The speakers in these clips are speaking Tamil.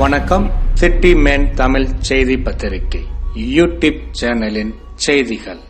வணக்கம். சிட்டி மேன் தமிழ் செய்தி பத்திரிகை. யூடியூப் சேனலின் செய்திகள்.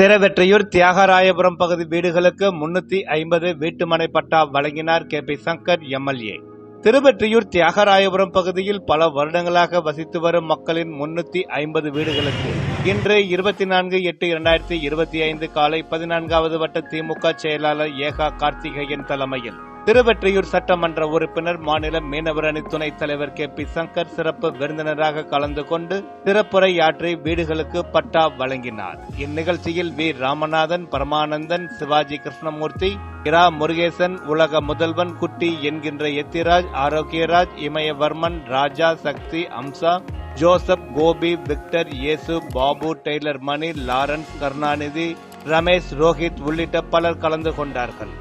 திருவெற்றியூர் தியாகராயபுரம் பகுதி வீடுகளுக்கு முன்னூத்தி ஐம்பது வீட்டுமனை பட்டா வழங்கினார் K P Shankar MLA. Thiruvottiyur Thiyagarayapuram பகுதியில் பல வருடங்களாக வசித்து வரும் மக்களின் முன்னூத்தி ஐம்பது வீடுகளுக்கு இன்று இருபத்தி நான்கு எட்டு இரண்டாயிரத்தி இருபத்தி ஐந்து காலை பதினான்காவது வட்ட திமுக செயலாளர் ஏகா கார்த்திகேயன் தலைமையில் திருவெற்றியூர் சட்டமன்ற உறுப்பினர் மாநில மீனவர் அணி துணைத் தலைவர் கே பி சங்கர் சிறப்பு விருந்தினராக கலந்து கொண்டு சிறப்புரையாற்றி வீடுகளுக்கு பட்டா வழங்கினார். இந்நிகழ்ச்சியில் வி. ராமநாதன் பரமானந்தன் சிவாஜி கிருஷ்ணமூர்த்தி இரா. முருகேசன் உலக முதல்வன் குட்டி என்கின்ற எத்திராஜ் ஆரோக்கியராஜ் இமயவர்மன் ராஜா சக்தி Amsa Joseph Gopi Victor Yesu Babu Taylor Mani Lawrence Karunanidhi Ramesh Rohit உள்ளிட்ட பலர் கலந்து கொண்டார்கள்.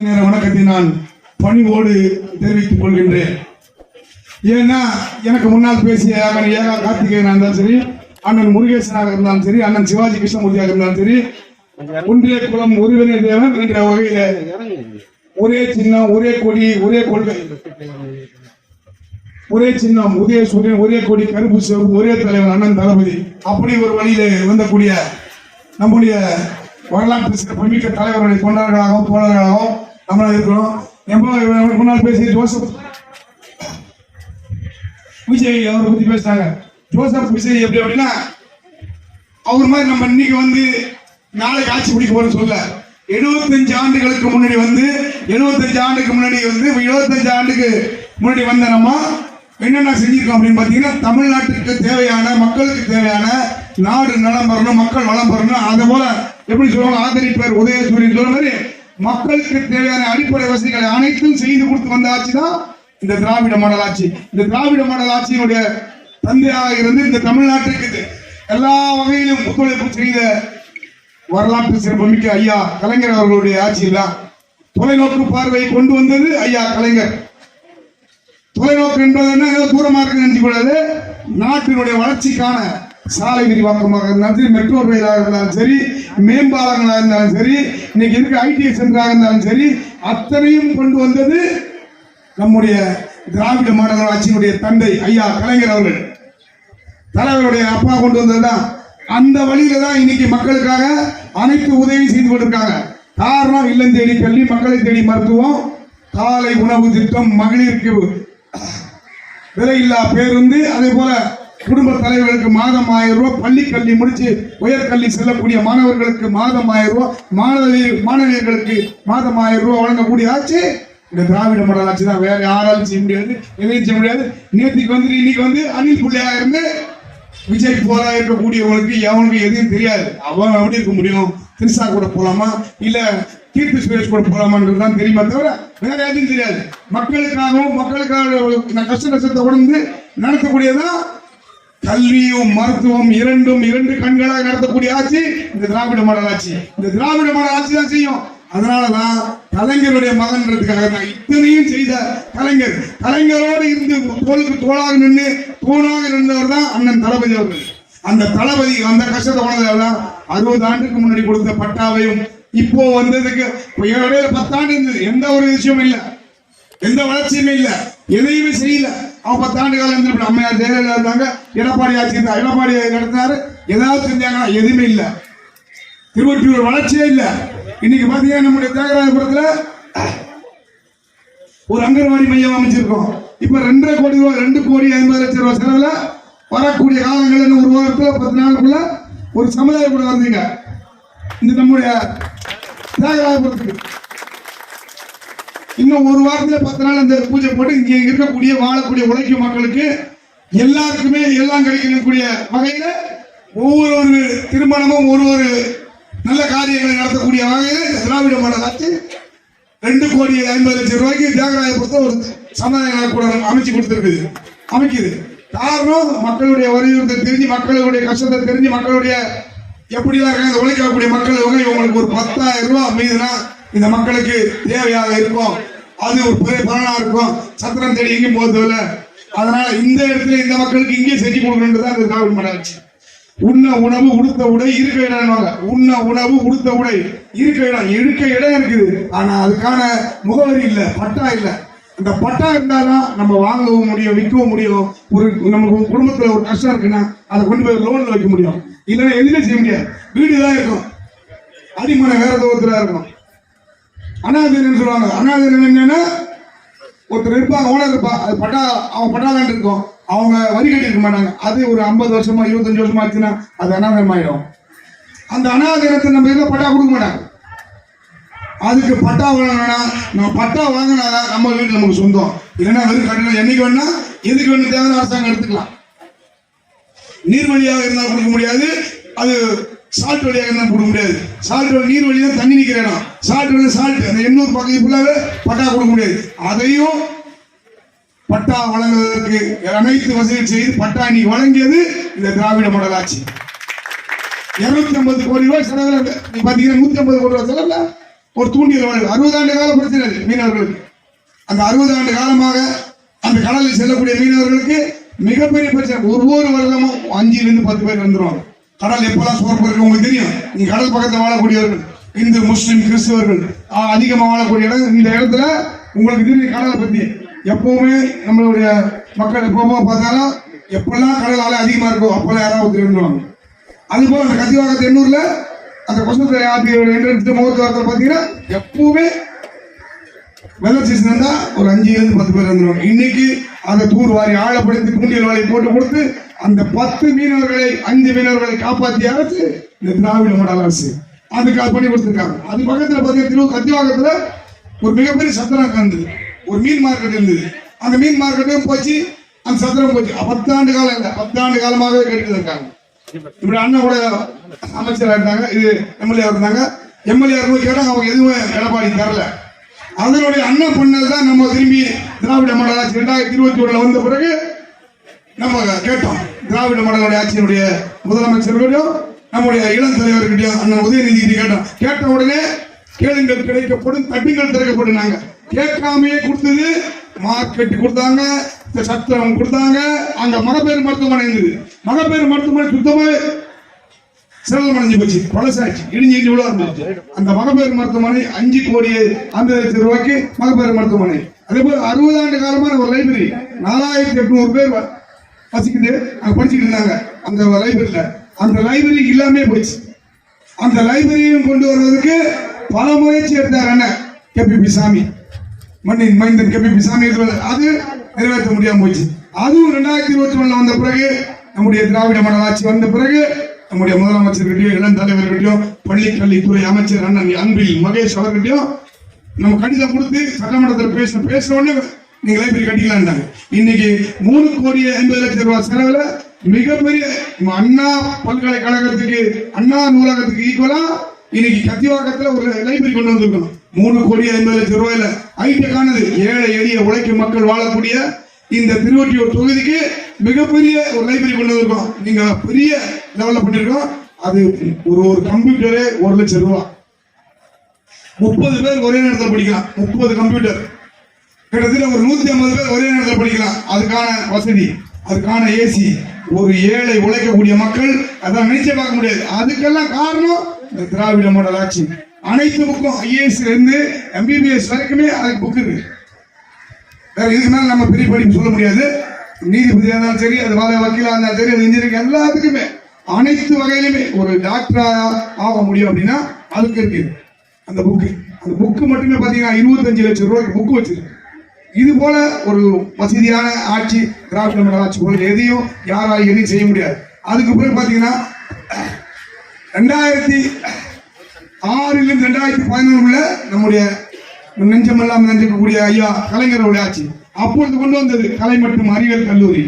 வணக்கத்தை நான் பணிவோடு தெரிவித்துக் கொள்கின்றேன். ஏன்னா எனக்கு முன்னால் பேசிய அண்ணன் ஏகா கார்த்திகேயனாக இருந்தாலும் சரி அண்ணன் முருகேசனாக இருந்தாலும் சரி அண்ணன் சிவாஜி கிருஷ்ணமூர்த்தியாக இருந்தாலும் சரி ஒன்றிய குலம் ஒருவனே தேவன் என்ற வகையில ஒரே சின்னம் ஒரே கொடி ஒரே கொள்கை. ஒரே சின்னம் ஒரே சூரியன் ஒரே கொடி கருப்பு சிவப்பு ஒரே தலைவர் அண்ணன் தளபதி. அப்படி ஒரு வழியில வந்தக்கூடிய நம்முடைய வரலாற்று சிறப்புமிக்க தலைவர்களை கொண்டாடர்களாகவும் தோழர்களாகவும் நம்மளாக இருக்கிறோம். எவ்வளவு முன்னால் பேசிய ஜோசப். விஜய் அவரை பத்தி பேசினாங்க ஜோசப் விஜய் எப்படி அப்படின்னா அவர் மாதிரி நம்ம இன்னைக்கு வந்து நாளைக்கு ஆட்சி பிடிக்க போறோம் சொல்ல எழுபத்தஞ்சு ஆண்டுகளுக்கு முன்னாடி வந்து எழுபத்தஞ்சு ஆண்டுக்கு முன்னாடி வந்து எழுபத்தஞ்சு ஆண்டுக்கு முன்னாடி வந்த நம்ம என்னென்ன செஞ்சிருக்கோம் அப்படின்னு பார்த்தீங்கன்னா தமிழ்நாட்டுக்கு தேவையான மக்களுக்கு தேவையான நாடு நலம் பெறணும் மக்கள் வளம் பெறணும் அதே போல எப்படி சொல்லுவாங்க ஆதரிப்பர் உதயசூரியன் சொல்ற மாதிரி மக்களுக்கு தேவையான அடிப்படை வசதிகளை அனைத்தும் செய்து கொடுத்து வந்த ஆட்சி தான் இந்த திராவிட மாடல் ஆட்சி. இந்த திராவிட மாடல் ஆட்சியினுடைய தந்தையாக இருந்து இந்த தமிழ்நாட்டிற்கு எல்லா வகையிலும் ஒத்துழைப்பு செய்த வரலாற்று சிறப்புமிக்க ஐயா கலைஞர் அவர்களுடைய ஆட்சியில் தான் தொலைநோக்கு பார்வையை கொண்டு வந்தது ஐயா கலைஞர். தொலைநோக்கு என்பது என்ன? ஏதோ தூரமா இருக்கு நினைச்சு கூடாது நாட்டினுடைய வளர்ச்சிக்கான சாலை விரிவாக்கமாக இருந்தாலும் சரி மெட்ரோ ரயிலாக இருந்தாலும் சரி மேம்பாலங்களாக இருந்தாலும் சரி இன்னைக்கு இருக்க ஐடிஐ சென்டராக இருந்தாலும் சரி அத்தனையும் கொண்டு வந்தது நம்முடைய திராவிட மாடல் ஆட்சியினுடைய தந்தை ஐயா கலைஞர் அவர்கள். தலைவருடைய அப்பா கொண்டு வந்ததுதான். அந்த வழியில தான் இன்னைக்கு மக்களுக்காக அனைத்து உதவி செய்து கொண்டிருக்காங்க. காரணம் இல்லம் தேடி கல்வி மக்களை தேடி மருத்துவம் காலை உணவு திட்டம் மகளிருக்கு விலையில்லா பேருந்து அதே போல குடும்ப தலைவர்களுக்கு மாதம் ஆயிரம் ரூபாய் பள்ளி கல்வி முடிச்சு உயர்கல்வி செல்லக்கூடிய மாணவர்களுக்கு மாதம் ஆயிரம் ரூபாய் மாணவி மாணவியர்களுக்கு மாதம் ஆயிரம் ரூபாய் வழங்கக்கூடிய ஆட்சி இந்த திராவிட மாடல் ஆட்சி தான். வேற யாராலும் செய்ய முடியாது எதையும் செய்ய முடியாது. நேற்றுக்கு வந்து இன்னைக்கு வந்து அணில் பிள்ளையா இருந்து விஜய் போரா இருக்கக்கூடியவங்களுக்கு எவனுக்கு எதுவும் தெரியாது. அவன் எப்படி இருக்க முடியும்? திரிசா கூட போலாமா? இல்ல கீர்த்தி சுரேஷ் கூட போலாமான்றது தான் தெரியுமா தவிர வேற எதுவும் தெரியாது. மக்களுக்காகவும் மக்களுக்காக கஷ்ட நஷ்டத்தை உணர்ந்து நடத்தக்கூடியதான் கல்வியும் மருத்துவம் இரண்டும் இரண்டு கண்களாக நடத்தக்கூடிய ஆட்சி இந்த திராவிட மாடல் ஆட்சி. இந்த திராவிட மாடல் ஆட்சி தான் செய்யும். அதனாலதான் கலைஞருடைய மகன்றதுக்காக தான் இத்தனையும் செய்த கலைஞர். கலைஞரோடு இருந்து தோலுக்கு தோளாக நின்று தூணாக இருந்தவர் தான் அண்ணன் தளபதி அவர்கள். அந்த தளபதி அந்த கஷ்டத்தை உணர்ந்ததான் அறுபது ஆண்டுக்கு முன்னாடி கொடுத்த பட்டாவையும் இப்போ வந்ததுக்கு இப்ப இடையில பத்தாண்டு இருந்தது. எந்த ஒரு விஷயமும் இல்லை. எந்த வளர்ச்சியுமே இல்லை. எதையுமே செய்யல. அவன் பத்தாண்டு காலம் இருந்திருப்பா அம்மையார் ஜெயலலிதா இருந்தாங்க. எடப்பாடி ஆட்சி இருந்தா எடப்பாடி நடத்தினாரு. ஏதாவது செஞ்சாங்கன்னா எதுவுமே இல்ல. திருவொற்றியூர் வளர்ச்சியே இல்லை. இன்னைக்கு பாத்தீங்கன்னா நம்முடைய தியாகராஜபுரத்துல ஒரு அங்கன்வாடி மையம் அமைச்சிருக்கோம் இப்ப ரெண்டரை கோடி ரூபாய் ரெண்டு கோடி ஐம்பது லட்சம் ரூபாய் செலவுல வரக்கூடிய காலங்கள் ஒரு வாரத்துல பத்து நாளுக்குள்ள ஒரு சமுதாயம் கூட வந்தீங்க இந்த நம்முடைய தியாகராஜபுரத்துக்கு. இன்னும் ஒரு வாரத்துல பத்து நாள் அந்த பூஜை போட்டு இங்க இருக்கக்கூடிய வாழக்கூடிய உழைக்கும் மக்களுக்கு எல்லாருக்குமே எல்லாம் கிடைக்கக்கூடிய வகையில ஒவ்வொரு ஒரு திருமணமும் ஒரு ஒரு நல்ல காரியங்களை நடத்தக்கூடிய வகையில திராவிட மாடல் ஆட்சி ரெண்டு கோடி ஐம்பது லட்சம் ரூபாய்க்கு தியாகராயபுரத்தை ஒரு சமுதாய கூட அமைச்சு கொடுத்துருக்குது அமைக்குது. காரணம் மக்களுடைய வலியுறுத்தல் தெரிஞ்சு மக்களுடைய கஷ்டத்தை தெரிஞ்சு மக்களுடைய எப்படிலாம் இருக்காங்க உழைக்கக்கூடிய மக்கள் இவங்களுக்கு ஒரு பத்தாயிரம் ரூபாய் மீதுனா இந்த மக்களுக்கு தேவையாக இருக்கும். அது ஒரு பெரிய பலனா இருக்கும். சத்திரம் தேடி எங்கேயும் போகிறதில்ல அதனால இந்த இடத்துல இந்த மக்களுக்கு இங்கே செஞ்சு கொடுக்கணுன்றது அந்த திராவிட ஆச்சு உண்ண உணவு உடுத்த உடை இருக்க இடம்வாங்க. உண்ண உணவு உடுத்த உடை இருக்க இடம். இருக்க இடம் இருக்குது. ஆனா அதுக்கான முகவரி இல்லை பட்டா இல்லை. அந்த பட்டா இருந்தாதான் நம்ம வாங்கவும் முடியும் விற்கவும் முடியும். ஒரு நமக்கு குடும்பத்துல ஒரு கஷ்டம் இருக்குன்னா அதை கொண்டு போய் லோன்ல வைக்க முடியும். இல்லைன்னா எதுவுமே செய்ய முடியாது. வீடு தான் இருக்கும். அடிமனை வேற தூரத்துல இருக்கும். அனாதீனன்னு சொல்லுவாங்க? அனாதை என்னன்னா ஒருத்தர் இருப்பாங்க ஓனர் இருப்பா. அது பட்டா அவன் பட்டாதான் இருக்கும். அவங்க வரி கட்டிருக்க மாட்டாங்க. அது ஒரு ஐம்பது வருஷமா இருபத்தஞ்சு வருஷமா ஆச்சுன்னா அது அனாதமாயிடும் அந்த அனாதீனத்தை நம்ம இதில் பட்டா கொடுக்க மாட்டாங்க? அதுக்கு பட்டா வாங்கினா நம்ம பட்டா வாங்கினாதான் நம்ம வீட்டில் நமக்கு சொந்தம். இல்லைன்னா வெறும் கட்டணம் என்னைக்கு வேணா எதுக்கு வேணும் தேவையான அரசாங்கம் எடுத்துக்கலாம். நீர்வழியாக இருந்தால் கொடுக்க முடியாது. அது சால்ட் வழியாக தான் கொடுக்க முடியாது. சால்ட் வழி நீர் வழி தான் தண்ணி நிற்கிற இடம். சால்ட் வழி சால்ட் அந்த எண்ணூர் பக்கத்து ஃபுல்லாகவே பட்டா கொடுக்க முடியாது. அதையும் பட்டா வழங்குவதற்கு அனைத்து வசதிகள் செய்து பட்டா நீ வழங்கியது இந்த திராவிட மாடல் ஆட்சி இருநூத்தி ஐம்பது கோடி ரூபாய் செலவில் நீ பார்த்தீங்கன்னா நூத்தி ஐம்பது கோடி ரூபாய் செலவில் ஒரு தூண்டியல் வழங்கு அறுபது ஆண்டு கால பிரச்சனை மீனவர்களுக்கு. அந்த அறுபது ஆண்டு காலமாக அந்த கடலில் செல்லக்கூடிய மீனவர்களுக்கு மிகப்பெரிய பிரச்சனை. ஒவ்வொரு வருடமும் அஞ்சிலிருந்து பத்து பேர் வந்துருவாங்க. கடல் எப்பெல்லாம் சோர்ப்பு இருக்கு உங்களுக்கு தெரியும். நீங்க கடல் பக்கத்தில் வாழக்கூடியவர்கள் இந்து முஸ்லிம் கிறிஸ்தவர்கள் ஆ, வாழக்கூடிய இடம் இந்த இடத்துல உங்களுக்கு தெரியும் கடலை பத்தி எப்பவுமே நம்மளுடைய மக்கள் எப்பவுமே பார்த்தாலும் எப்பெல்லாம் கடல் அலை அதிகமா இருக்கோ அப்பெல்லாம் யாராவது இருந்துருவாங்க. அதுபோல் அந்த கத்திவாக்கத்து எண்ணூர்ல அந்த கொசத்தை ஆத்தி என்ட்ரன்ஸ் முகத்துவாரத்தில் பார்த்தீங்கன்னா எப்பவுமே வெள்ள சீசன் இருந்தா ஒரு அஞ்சு இருந்து பத்து பேர் இருந்துருவாங்க. இன்னைக்கு அதை தூர் வாரி ஆழப்படுத்தி தூண்டியல் வாரி போட்டு கொடுத்து அந்த பத்து மீனவர்களை அஞ்சு மீனவர்களை காப்பாற்றிய அரசு இந்த திராவிட மாடல் அரசு. அதுக்காக பண்ணி கொடுத்துருக்காங்க. அது பக்கத்தில் பார்த்தீங்கன்னா திரு கத்திவாக்கத்துல ஒரு மிகப்பெரிய சத்திரம் இருந்தது ஒரு மீன் மார்க்கெட் இருந்தது. அந்த மீன் மார்க்கெட்டும் போச்சு அந்த சத்திரம் போச்சு. பத்தாண்டு காலம் இல்லை பத்தாண்டு காலமாகவே கேட்டுட்டு இருக்காங்க. இப்படி அண்ணன் கூட அமைச்சராக இருந்தாங்க இது எம்எல்ஏ இருந்தாங்க. எம்எல்ஏ இருக்கும்போது கேட்டால் அவங்க எதுவுமே எடப்பாடி தரல. அதனுடைய அண்ணன் பண்ணது தான் நம்ம திரும்பி திராவிட மாடல் ஆட்சி ரெண்டாயிரத்தி இருபத்தி ஒன்றில் வந்த பிறகு நம்ம கேட்டோம். திராவிட மாடலுடைய ஆட்சியினுடைய முதலமைச்சர்களையும் நம்முடைய இளம் தலைவர்கிட்டையும் அண்ணன் உதயநிதி கேட்டோம். கேட்ட உடனே கேளுங்கள் கிடைக்கப்படும் தட்டுங்கள் திறக்கப்படும் நாங்க. கேட்காமையே கொடுத்தது மார்க்கெட் கொடுத்தாங்க இந்த சத்திரம் கொடுத்தாங்க அங்க மகப்பேறு மருத்துவமனை இருந்தது. மகப்பேறு மருத்துவமனை சுத்தமாக சிரமம் அடைஞ்சு போச்சு. பழசாச்சு இடிஞ்சு இடிஞ்சு விழா இருந்துச்சு அந்த மகப்பேறு மருத்துவமனை அஞ்சு கோடி அந்த லட்சம் ரூபாய்க்கு மகப்பேறு மருத்துவமனை. அதே போல அறுபது ஆண்டு காலமான ஒரு லைப்ரரி நாலாயிரத்தி எட்நூறு பேர் வ- அங்கே படிச்சுக்கிட்டு இருந்தாங்க. அந்த லைப்ரரியில அந்த லைப்ரரி இல்லாமே போச்சு அந்த லைப்ரரியும் கொண்டு வருவதற்கு பல முயற்சி எடுத்தார் அண்ணன் கேபிபி சாமி. மண்ணின் மைந்தன் கேபிபி சாமி அது நிறைவேற்ற முடியாம போச்சு அதுவும் ரெண்டாயிரத்தி இருபத்தி ஒண்ணுல வந்த பிறகு நம்முடைய திராவிட மண்டல ஆட்சி வந்த பிறகு நம்முடைய முதலமைச்சர்கிட்டயும் இளம் தலைவர்கிட்டயும் பள்ளி அமைச்சர் அண்ணன் அன்பில் மகேஷ் அவர்கிட்டயும் நம்ம கடிதம் கொடுத்து சட்டமன்றத்தில் பேச பேசின உடனே நீங்க லைப்ரரி கட்டிக்கலாம்ட்டாங்க இன்னைக்கு மூணு கோடி ஐம்பது லட்சம் ரூபாய் செலவுல மிகப்பெரிய நம்ம அண்ணா பல்கலைக்கழகத்துக்கு அண்ணா நூலகத்துக்கு ஈக்குவலா இன்னைக்கு கத்திவாக்கத்துல ஒரு லைப்ரரி கொண்டு வந்திருக்கணும். மூணு கோடி ஐம்பது லட்சம் ரூபாயில ஹைடெக்கானது ஏழை எளிய உழைக்கும் மக்கள் வாழக்கூடிய இந்த திருவொற்றியூர் தொகுதிக்கு மிகப்பெரிய ஒரு லைப்ரரி கொண்டு வந்திருக்கோம். நீங்க பெரிய லெவல்ல பண்ணிருக்கோம். அது ஒரு ஒரு கம்ப்யூட்டரே ஒரு லட்சம் ரூபாய். முப்பது பேர் ஒரே நேரத்தில் படிக்கலாம். முப்பது கம்ப்யூட்டர் கிட்டத்தட்ட ஒரு நூத்தி ஐம்பது பேர் ஒரே நேரத்தில் படிக்கலாம். அதுக்கான வசதி அதுக்கான ஏசி ஒரு ஏழை உழைக்கக்கூடிய மக்கள் அதான் நினைச்சே பார்க்க முடியாது. அதுக்கெல்லாம் காரணம் இந்த திராவிட மாடல் ஆட்சி. அனைத்து புக்கும் ஐஏஎஸ் இருந்து எம்பிபிஎஸ் வரைக்குமே அதுக்கு புக்கு இருக்கு. வேற இதுக்கு மேலே நம்ம பெரிய படிப்பு சொல்ல முடியாது. நீதிபதியாக இருந்தாலும் சரி அது வாழை வக்கீலாக இருந்தாலும் சரி அது இன்ஜினியரிங் எல்லாத்துக்குமே. அனைத்து வகையிலுமே ஒரு டாக்டரா ஆக முடியும் அப்படின்னா அதுக்கு இருக்கு. அந்த புக்கு அந்த புக்கு மட்டுமே பார்த்தீங்கன்னா இருபத்தஞ்சு லட்சம் ரூபாய்க்கு புக்கு வச்சிருக்கு. இது போல ஒரு வசதியான ஆட்சி திராவிட மாடல் ஆட்சி போல எதையும் யாரால் எதையும் செய்ய முடியாது. அதுக்கு பிறகு பார்த்தீங்கன்னா ரெண்டாயிரத்தி ஆறிலிருந்து ரெண்டாயிரத்தி பதினொன்றுல நம்முடைய நெஞ்சமெல்லாம் நெஞ்சிக்கக்கூடிய ஐயா கலைஞர்களுடைய ஆட்சி. அப்பொழுது கொண்டு வந்தது கலை மற்றும் அறிவியல் கல்லூரி.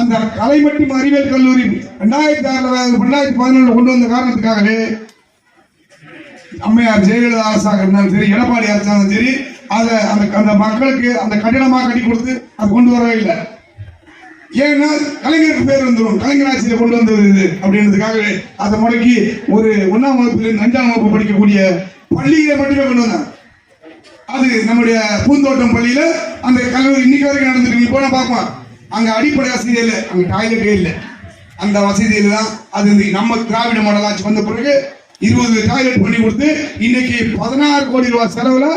அந்த கலை மற்றும் அறிவியல் கல்லூரி ரெண்டாயிரத்தி ஆறுல ரெண்டாயிரத்தி பதினொன்று கொண்டு வந்த காரணத்துக்காகவே அம்மையார் ஜெயலலிதா அரசாக இருந்தாலும் சரி எடப்பாடி அரசாக இருந்தாலும் சரி அதை அந்த அந்த மக்களுக்கு அந்த கட்டிடமாக கட்டி கொடுத்து அது கொண்டு வரவே இல்லை. ஏன்னா கலைஞருக்கு பேர் வந்துடும் கலைஞர் கொண்டு வந்தது இது அப்படின்றதுக்காகவே அதை முடக்கி ஒரு ஒன்றாம் வகுப்புல அஞ்சாம் வகுப்பு படிக்கக்கூடிய பள்ளிகளை மட்டுமே கொண்டு வந்தாங்க. அது நம்முடைய பூந்தோட்டம் பள்ளியில அந்த கல்லூரி இன்னைக்கு வரைக்கும் நடந்துருக்கு நீ போனா பார்ப்போம் அங்க அடிப்படை வசதி இல்லை. அங்க டாய்லெட்டே இல்லை. அந்த வசதியில் தான் அது இந்த நம்ம திராவிட மாடல் ஆட்சி வந்த பிறகு இருபது டாய்லெட் பண்ணி கொடுத்து இன்னைக்கு பதினாறு கோடி ரூபாய் செலவில்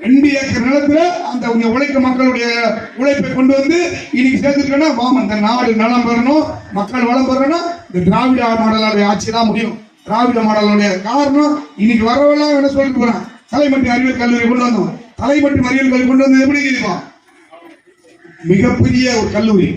ரெண்டு ஏக்கர் நிலத்துல அந்த உழைக்க மக்களுடைய உழைப்பை கொண்டு வந்து இன்னைக்கு சேர்த்துட்டோம்னா வாம இந்த நாடு நலம் பெறணும் மக்கள் வளம் பெறணும் இந்த திராவிட மாடலுடைய ஆட்சி தான் முடியும் திராவிட மாடலுடைய காரணம் இன்னைக்கு வரவெல்லாம் என்ன சொல்லிட்டு போறான் கலைமட்டி அறிவியல் கல்லூரி கொண்டு வந்தோம். தலைமட்டு அறிவியல் கல்லூரி கொண்டு வந்து எப்படி இருக்கும் மிகப்பெரிய ஒரு கல்லூரி.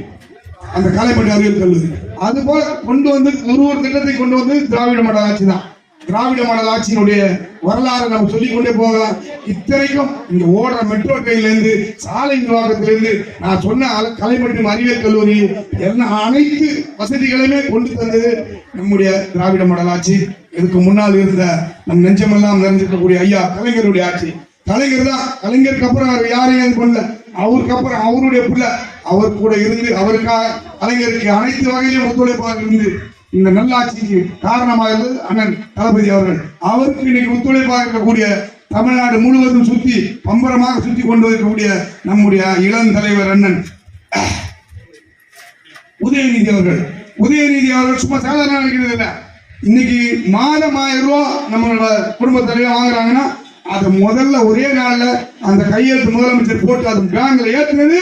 அந்த கலைப்பட்டு அறிவியல் கல்லூரி. அது போல கொண்டு வந்து ஒரு ஒரு திட்டத்தை கொண்டு வந்து திராவிட மாடல் ஆட்சி தான் திராவிட மாடல் ஆட்சியினுடைய வரலாறு நம்ம சொல்லிக் கொண்டே போகலாம் இத்தனைக்கும் இங்க ஓடுற மெட்ரோ கையிலேருந்து சாலை நிர்வாகத்திலிருந்து நான் சொன்ன அல- கலை மற்றும் அறிவியல் கல்லூரி எல்லா அனைத்து வசதிகளையுமே கொண்டு தந்தது நம்முடைய திராவிட மாடல் ஆட்சி. இதுக்கு முன்னால் இருந்த நம் நெஞ்சமெல்லாம் நிறைஞ்சிருக்கக்கூடிய ஐயா கலைஞருடைய ஆட்சி. கலைஞர் தான் கலைஞருக்கு அப்புறம் அவர் யாரையும் இது பண்ணல. அவருக்கு அப்புறம் அவருடைய பிள்ளை. அவர் கூட இருந்து அவருக்காக கலைஞருக்கு அனைத்து வகையிலும் ஒத்துழைப்பாக இருந்து இந்த நல்லாட்சிக்கு காரணமாக இருந்தது அண்ணன் தளபதி அவர்கள். அவருக்கு இன்னைக்கு ஒத்துழைப்பாக இருக்கக்கூடிய தமிழ்நாடு முழுவதும் சுற்றி பம்பரமாக சுற்றி கொண்டு வரக்கூடிய நம்முடைய இளம் தலைவர் அண்ணன் உதயநிதி அவர்கள். உதயநிதி அவர்கள் சும்மா சாதாரண நினைக்கிறது இல்லை. இன்னைக்கு மாதம் ஆயிரம் ரூபா நம்மளோட குடும்ப வாங்குறாங்கன்னா அதை முதல்ல ஒரே நாளில் அந்த கையெழுத்து முதலமைச்சர் போட்டு அது பேங்க்ல ஏத்துனது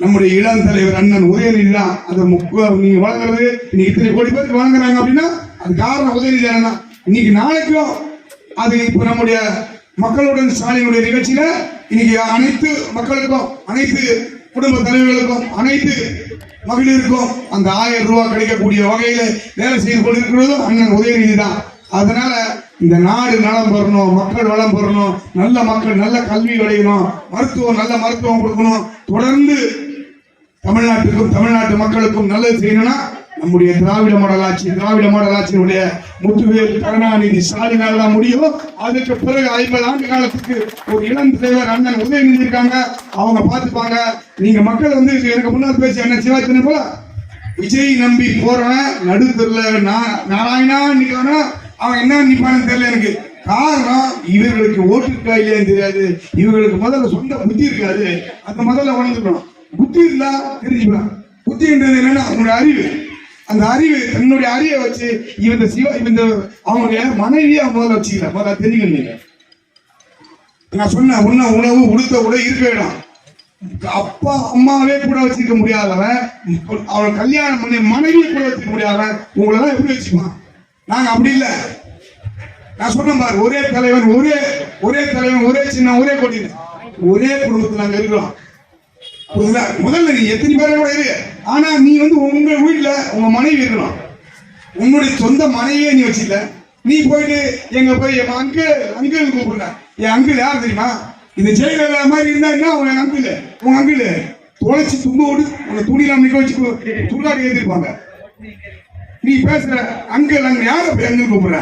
நம்முடைய இளம் தலைவர் அண்ணன் உதயநிதி தான் அதை நீங்க வழங்குறது இன்னைக்கு இத்தனை கோடி பேருக்கு வழங்குறாங்க அப்படின்னா அது காரணம் உதயநிதி அண்ணன் இன்னைக்கு நாளைக்கும் அது இப்ப நம்முடைய மக்களுடன் ஸ்டாலினுடைய நிகழ்ச்சியில இன்னைக்கு அனைத்து மக்களுக்கும் அனைத்து குடும்ப தலைவர்களுக்கும் அனைத்து மகளிருக்கும் அந்த ஆயிரம் ரூபாய் கிடைக்கக்கூடிய வகையில வேலை செய்து கொண்டிருக்கிறதும் அண்ணன் உதயநிதி தான் அதனால இந்த நாடு நலம் பெறணும் மக்கள் வளம் பெறணும் நல்ல மக்கள் நல்ல கல்வி விளையணும் மருத்துவம் நல்ல மருத்துவம் கொடுக்கணும். தொடர்ந்து தமிழ்நாட்டுக்கும் தமிழ்நாட்டு மக்களுக்கும் நல்லது செய்யணும்னா நம்முடைய திராவிட மாடல் ஆட்சி திராவிட மாடல் ஆட்சியினுடைய முத்துவேல் கருணாநிதி ஸ்டாலினால் தான் முடியும். அதுக்கு பிறகு ஐம்பது ஆண்டு காலத்துக்கு ஒரு இளம் தலைவர் அண்ணன் உதயநிதி இருக்காங்க அவங்க பார்த்துப்பாங்க. நீங்க மக்கள் வந்து எனக்கு முன்னால் பேசி அண்ணன் சிவாஜி போல விஜய் நம்பி போறவன் நடுத்தருல நாராயணா நிக்கானா அவன் என்ன நிப்பான்னு தெரியல எனக்கு. காரணம் இவர்களுக்கு ஓட்டு இல்லையான்னு தெரியாது. இவர்களுக்கு முதல்ல சொந்த புத்தி இருக்காது. அந்த முதல்ல உணர்ந்துக்கணும். புத்தி இருந்தா தெரிஞ்சுக்கலாம். புத்தின்றது என்னன்னா அவனுடைய அறிவு. அந்த அறிவு தன்னுடைய அறிவை வச்சு இவன் சிவா இவன் அவனுடைய மனைவியை அவன் முதல்ல வச்சுக்கல முதல்ல தெரிஞ்சுக்கணும் நீங்க. நான் சொன்ன உன்ன உணவு உடுத்த உடை இருக்க இடம் அப்பா அம்மாவே கூட வச்சிருக்க முடியாதவன் அவன் கல்யாணம் பண்ணி மனைவியை கூட வச்சுக்க முடியாதவன் உங்களெல்லாம் எப்படி வச்சுக்குவான் நாங்க அப்படி இல்லை. நான் சொன்னேன் பாரு ஒரே தலைவன் ஒரே ஒரே தலைவன் ஒரே சின்ன ஒரே கொடி ஒரே குடும்பத்தில் நாங்க இருக்கிறோம். புரியுதா? முதல்ல நீ எத்தனை பேரை கூட இரு. ஆனா நீ வந்து உங்க வீட்டுல உங்க மனைவி இருக்கணும். உன்னுடைய சொந்த மனைவியே நீ வச்சுக்கல. நீ போயிட்டு எங்க போய் என் அங்கிள் அங்கிள் கூப்பிடுற என் அங்கிள் யார் தெரியுமா? இந்த ஜெயலலிதா மாதிரி இருந்தா என்ன உங்க அங்கிள் உங்க அங்கிள் தொலைச்சி துண்டு விடு உங்க துணிலாம் நிக்க வச்சு துண்டாடி எழுதிருப்பாங்க நீ பேசுற அங்கிள் அங்க யார போய் அங்கிள் கூப்பிடுற?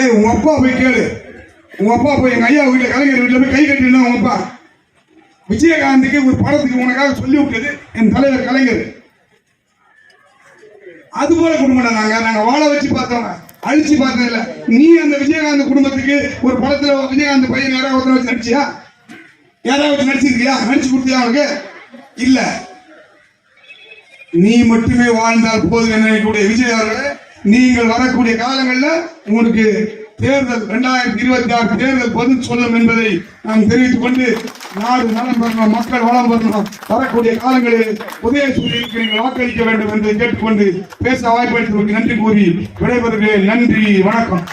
ஏய் உங்க அப்பா போய் கேளு. உங்க அப்பா போய் எங்க ஐயா வீட்டுல கலைஞர் வீட்டுல போய் கை கட்டினா உங்க அப்பா. விஜயகாந்துக்கு ஒரு படத்துக்கு உனக்காக சொல்லி விட்டது என் தலைவர் கலைஞர். அது போல குடும்பம் நாங்க. நாங்க வாழ வச்சு பார்த்தோம். அழிச்சு பார்த்தது இல்ல. நீ அந்த விஜயகாந்த் குடும்பத்துக்கு ஒரு படத்துல விஜயகாந்த் பையன் யாராவது ஒருத்தர் வச்சு நடிச்சியா? யாராவது வச்சு நடிச்சிருக்கியா? நடிச்சு கொடுத்தியா அவனுக்கு இல்ல. நீ மட்டுமே வாழ்ந்தால் போதும் என்று நினைக்கக்கூடிய விஜய் அவர்களே நீங்கள் வரக்கூடிய காலங்களில் உங்களுக்கு தேர்தல் இரண்டாயிரத்தி இருபத்தி ஆறு தேர்தல் பதில் சொல்லும் என்பதை நாம் தெரிவித்துக் கொண்டு நாடு நலம் பெறணும் மக்கள் வளம் பெறணும் வரக்கூடிய காலங்களில் உதயசூரியனுக்கு நீங்கள் வாக்களிக்க வேண்டும் என்று கேட்டுக்கொண்டு பேச வாய்ப்பளித்ததற்கு நன்றி கூறி விடைபெறுகிறேன். நன்றி வணக்கம்.